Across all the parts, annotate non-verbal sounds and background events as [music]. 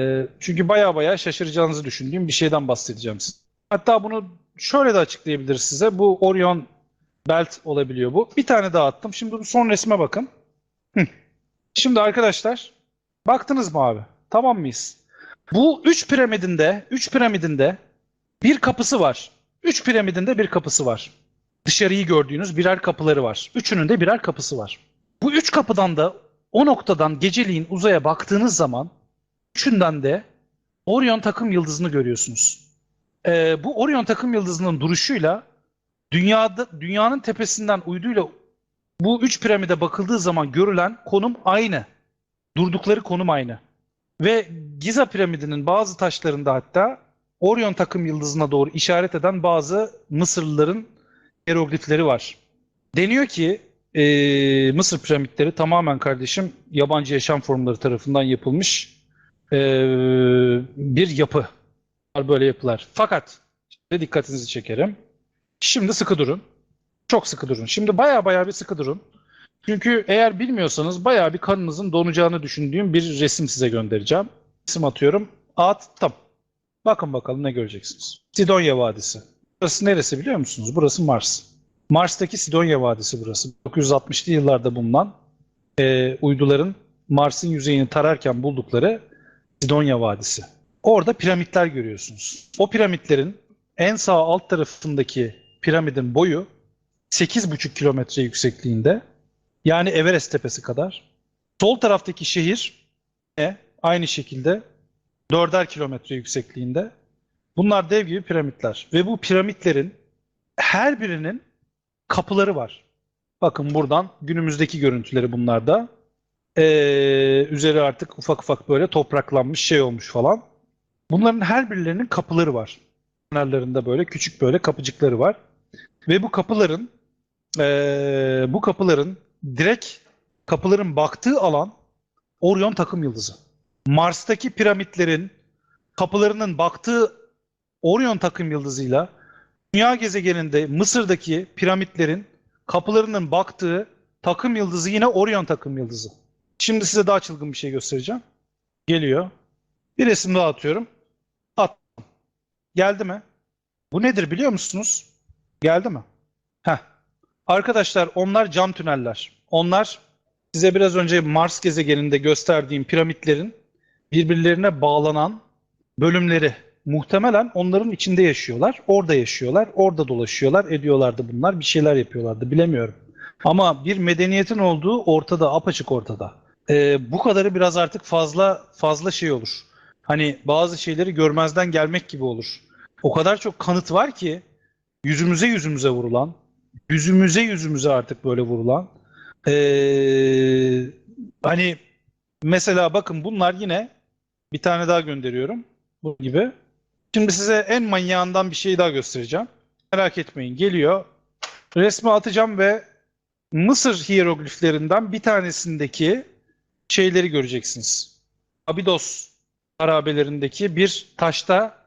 Ee, çünkü baya baya şaşıracağınızı düşündüğüm bir şeyden bahsedeceğim size. Hatta bunu şöyle de açıklayabiliriz size. Bu Orion Belt olabiliyor bu. Bir tane daha attım. Şimdi bu son resme bakın. Şimdi arkadaşlar baktınız mı abi? Tamam mıyız? Bu üç piramidinde, üç piramidinde bir kapısı var. Üç piramidinde bir kapısı var. Dışarıyı gördüğünüz birer kapıları var. Üçünün de birer kapısı var. Bu üç kapıdan da o noktadan geceliğin uzaya baktığınız zaman üçünden de Orion takım yıldızını görüyorsunuz. Ee, bu Orion takım yıldızının duruşuyla dünyada dünyanın tepesinden uyduyla bu üç piramide bakıldığı zaman görülen konum aynı. Durdukları konum aynı. Ve Giza piramidinin bazı taşlarında hatta Orion takım yıldızına doğru işaret eden bazı Mısırlıların hieroglifleri var. Deniyor ki e, Mısır piramitleri tamamen kardeşim yabancı yaşam formları tarafından yapılmış e, bir yapı. Var Böyle yapılar. Fakat şimdi dikkatinizi çekerim. Şimdi sıkı durun. Çok sıkı durun. Şimdi baya baya bir sıkı durun. Çünkü eğer bilmiyorsanız baya bir kanınızın donacağını düşündüğüm bir resim size göndereceğim. Resim atıyorum. Attım. Bakın bakalım ne göreceksiniz. Sidonya Vadisi. Burası neresi biliyor musunuz? Burası Mars. Mars'taki Sidonya Vadisi burası. 1960'lı yıllarda bulunan e, uyduların Mars'ın yüzeyini tararken buldukları Sidonya Vadisi. Orada piramitler görüyorsunuz. O piramitlerin en sağ alt tarafındaki piramidin boyu 8,5 kilometre yüksekliğinde. Yani Everest tepesi kadar. Sol taraftaki şehir e, aynı şekilde 4'er kilometre yüksekliğinde. Bunlar dev gibi piramitler. Ve bu piramitlerin her birinin kapıları var. Bakın buradan günümüzdeki görüntüleri bunlarda. Ee, üzeri artık ufak ufak böyle topraklanmış şey olmuş falan. Bunların her birilerinin kapıları var. Kenarlarında böyle küçük böyle kapıcıkları var. Ve bu kapıların ee, bu kapıların direkt kapıların baktığı alan Orion takım yıldızı. Mars'taki piramitlerin kapılarının baktığı Orion takım yıldızıyla Dünya gezegeninde Mısır'daki piramitlerin kapılarının baktığı takım yıldızı yine Orion takım yıldızı. Şimdi size daha çılgın bir şey göstereceğim. Geliyor. Bir resim daha atıyorum. Attım. Geldi mi? Bu nedir biliyor musunuz? Geldi mi? Heh. Arkadaşlar onlar cam tüneller. Onlar size biraz önce Mars gezegeninde gösterdiğim piramitlerin birbirlerine bağlanan bölümleri. Muhtemelen onların içinde yaşıyorlar. Orada yaşıyorlar. Orada dolaşıyorlar. Ediyorlardı bunlar. Bir şeyler yapıyorlardı. Bilemiyorum. Ama bir medeniyetin olduğu ortada. Apaçık ortada. Ee, bu kadarı biraz artık fazla fazla şey olur. Hani bazı şeyleri görmezden gelmek gibi olur. O kadar çok kanıt var ki yüzümüze yüzümüze vurulan, yüzümüze yüzümüze artık böyle vurulan. Ee, hani mesela bakın bunlar yine bir tane daha gönderiyorum. Bu gibi. Şimdi size en manyağından bir şey daha göstereceğim. Merak etmeyin. Geliyor. Resmi atacağım ve Mısır hierogliflerinden bir tanesindeki şeyleri göreceksiniz. Abidos harabelerindeki bir taşta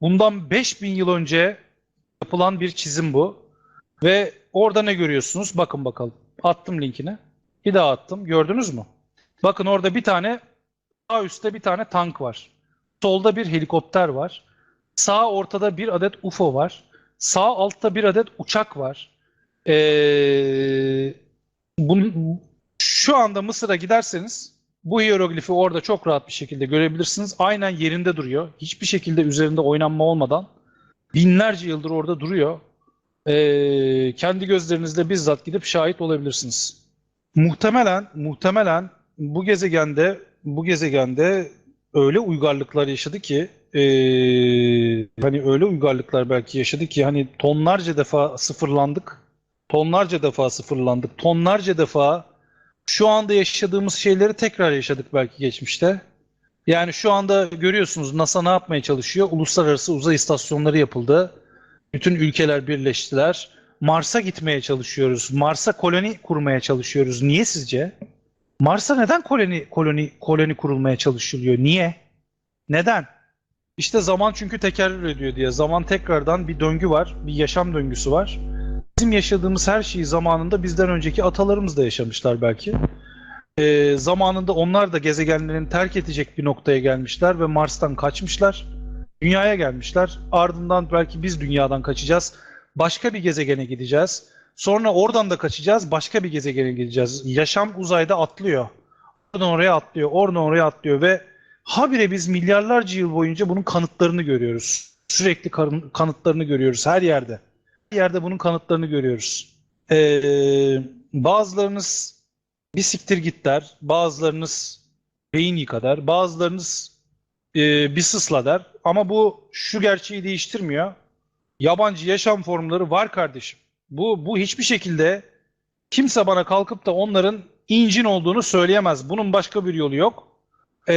bundan 5000 yıl önce yapılan bir çizim bu. Ve orada ne görüyorsunuz? Bakın bakalım. Attım linkini. Bir daha attım. Gördünüz mü? Bakın orada bir tane sağ üstte bir tane tank var. Solda bir helikopter var. Sağ ortada bir adet UFO var. Sağ altta bir adet uçak var. Ee, bunun, şu anda Mısır'a giderseniz bu hieroglifi orada çok rahat bir şekilde görebilirsiniz. Aynen yerinde duruyor. Hiçbir şekilde üzerinde oynanma olmadan binlerce yıldır orada duruyor. Ee, kendi gözlerinizle bizzat gidip şahit olabilirsiniz. Muhtemelen, muhtemelen bu gezegende, bu gezegende öyle uygarlıklar yaşadı ki, ee, hani öyle uygarlıklar belki yaşadı ki, hani tonlarca defa sıfırlandık, tonlarca defa sıfırlandık, tonlarca defa şu anda yaşadığımız şeyleri tekrar yaşadık belki geçmişte. Yani şu anda görüyorsunuz NASA ne yapmaya çalışıyor? Uluslararası uzay istasyonları yapıldı. Bütün ülkeler birleştiler. Mars'a gitmeye çalışıyoruz. Mars'a koloni kurmaya çalışıyoruz. Niye sizce? Mars'a neden koloni koloni koloni kurulmaya çalışılıyor? Niye? Neden? İşte zaman çünkü tekerrür ediyor diye. Zaman tekrardan bir döngü var, bir yaşam döngüsü var. Bizim yaşadığımız her şeyi zamanında bizden önceki atalarımız da yaşamışlar belki. Ee, zamanında onlar da gezegenlerini terk edecek bir noktaya gelmişler ve Mars'tan kaçmışlar. Dünyaya gelmişler. Ardından belki biz dünyadan kaçacağız. Başka bir gezegene gideceğiz. Sonra oradan da kaçacağız. Başka bir gezegene gideceğiz. Yaşam uzayda atlıyor. Oradan oraya atlıyor. Oradan oraya atlıyor ve habire biz milyarlarca yıl boyunca bunun kanıtlarını görüyoruz. Sürekli kanıtlarını görüyoruz her yerde. Yerde bunun kanıtlarını görüyoruz. Ee, bazılarınız bir siktir git der. Bazılarınız beyin yıka der. Bazılarınız e, bir sısla der. Ama bu şu gerçeği değiştirmiyor. Yabancı yaşam formları var kardeşim. Bu, bu hiçbir şekilde kimse bana kalkıp da onların incin olduğunu söyleyemez. Bunun başka bir yolu yok. Ee,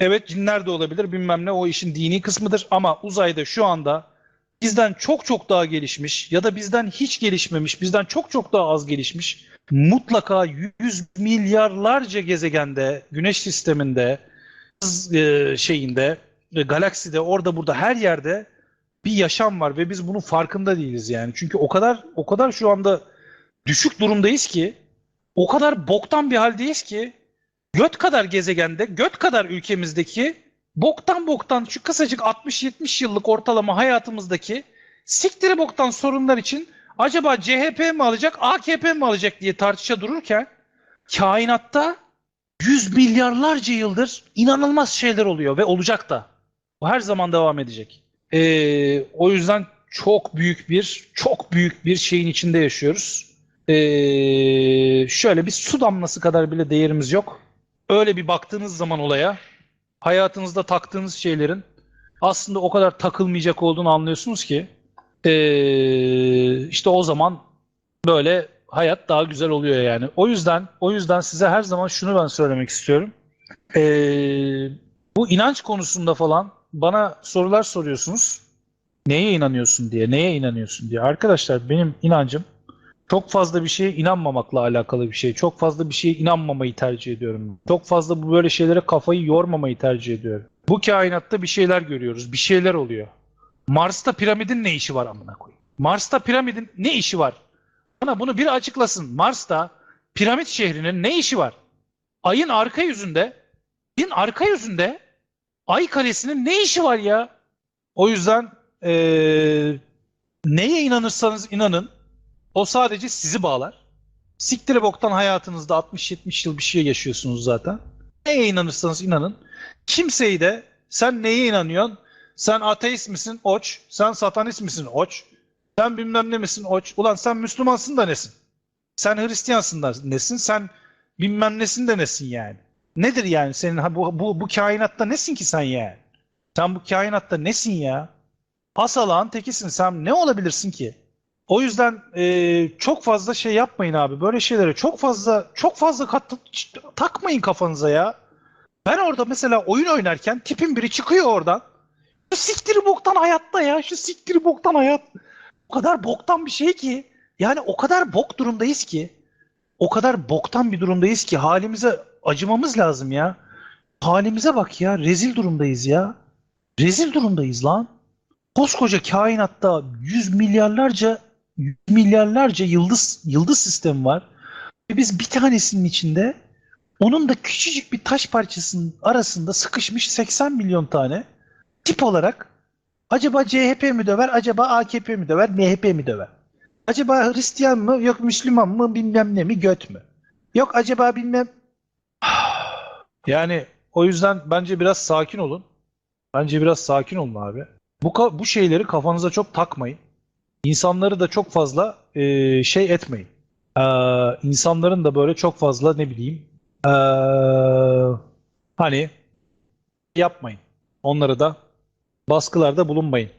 evet cinler de olabilir bilmem ne o işin dini kısmıdır ama uzayda şu anda bizden çok çok daha gelişmiş ya da bizden hiç gelişmemiş, bizden çok çok daha az gelişmiş mutlaka yüz milyarlarca gezegende, güneş sisteminde, e, şeyinde, e, galakside, orada burada her yerde bir yaşam var ve biz bunun farkında değiliz yani. Çünkü o kadar o kadar şu anda düşük durumdayız ki, o kadar boktan bir haldeyiz ki göt kadar gezegende, göt kadar ülkemizdeki boktan boktan şu kısacık 60-70 yıllık ortalama hayatımızdaki siktiri boktan sorunlar için acaba CHP mi alacak, AKP mi alacak diye tartışa dururken kainatta yüz milyarlarca yıldır inanılmaz şeyler oluyor ve olacak da. Bu her zaman devam edecek. Ee, o yüzden çok büyük bir, çok büyük bir şeyin içinde yaşıyoruz. Ee, şöyle bir su damlası kadar bile değerimiz yok. Öyle bir baktığınız zaman olaya, hayatınızda taktığınız şeylerin aslında o kadar takılmayacak olduğunu anlıyorsunuz ki ee, işte o zaman böyle hayat daha güzel oluyor yani. O yüzden o yüzden size her zaman şunu ben söylemek istiyorum. Ee, bu inanç konusunda falan bana sorular soruyorsunuz. Neye inanıyorsun diye, neye inanıyorsun diye. Arkadaşlar benim inancım çok fazla bir şeye inanmamakla alakalı bir şey. Çok fazla bir şeye inanmamayı tercih ediyorum. Çok fazla bu böyle şeylere kafayı yormamayı tercih ediyorum. Bu kainatta bir şeyler görüyoruz, bir şeyler oluyor. Mars'ta piramidin ne işi var amına koyayım? Mars'ta piramidin ne işi var? Bana bunu biri açıklasın. Mars'ta piramit şehrinin ne işi var? Ayın arka yüzünde, ayın arka yüzünde ay karesinin ne işi var ya? O yüzden eee, neye inanırsanız inanın o sadece sizi bağlar. Siktire boktan hayatınızda 60-70 yıl bir şey yaşıyorsunuz zaten. Neye inanırsanız inanın. Kimseyi de sen neye inanıyorsun? Sen ateist misin? Oç. Sen satanist misin? Oç. Sen bilmem ne misin? Oç. Ulan sen Müslümansın da nesin? Sen Hristiyansın da nesin? Sen bilmem nesin de nesin yani? Nedir yani senin bu, bu, bu kainatta nesin ki sen yani? Sen bu kainatta nesin ya? Asalağın tekisin. Sen ne olabilirsin ki? O yüzden e, çok fazla şey yapmayın abi. Böyle şeylere çok fazla çok fazla kat, takmayın kafanıza ya. Ben orada mesela oyun oynarken tipin biri çıkıyor oradan. Şu siktiri boktan hayatta ya. Şu siktiri boktan hayat. O kadar boktan bir şey ki. Yani o kadar bok durumdayız ki. O kadar boktan bir durumdayız ki halimize acımamız lazım ya. Halimize bak ya. Rezil durumdayız ya. Rezil durumdayız lan. Koskoca kainatta yüz milyarlarca milyarlarca yıldız yıldız sistemi var. Ve biz bir tanesinin içinde onun da küçücük bir taş parçasının arasında sıkışmış 80 milyon tane tip olarak acaba CHP mi döver, acaba AKP mi döver, MHP mi döver? Acaba Hristiyan mı, yok Müslüman mı, bilmem ne mi, göt mü? Yok acaba bilmem... [sighs] Yani o yüzden bence biraz sakin olun. Bence biraz sakin olun abi. Bu, bu şeyleri kafanıza çok takmayın. İnsanları da çok fazla e, şey etmeyin. Ee, insanların da böyle çok fazla ne bileyim ee, hani yapmayın. Onları da baskılarda bulunmayın.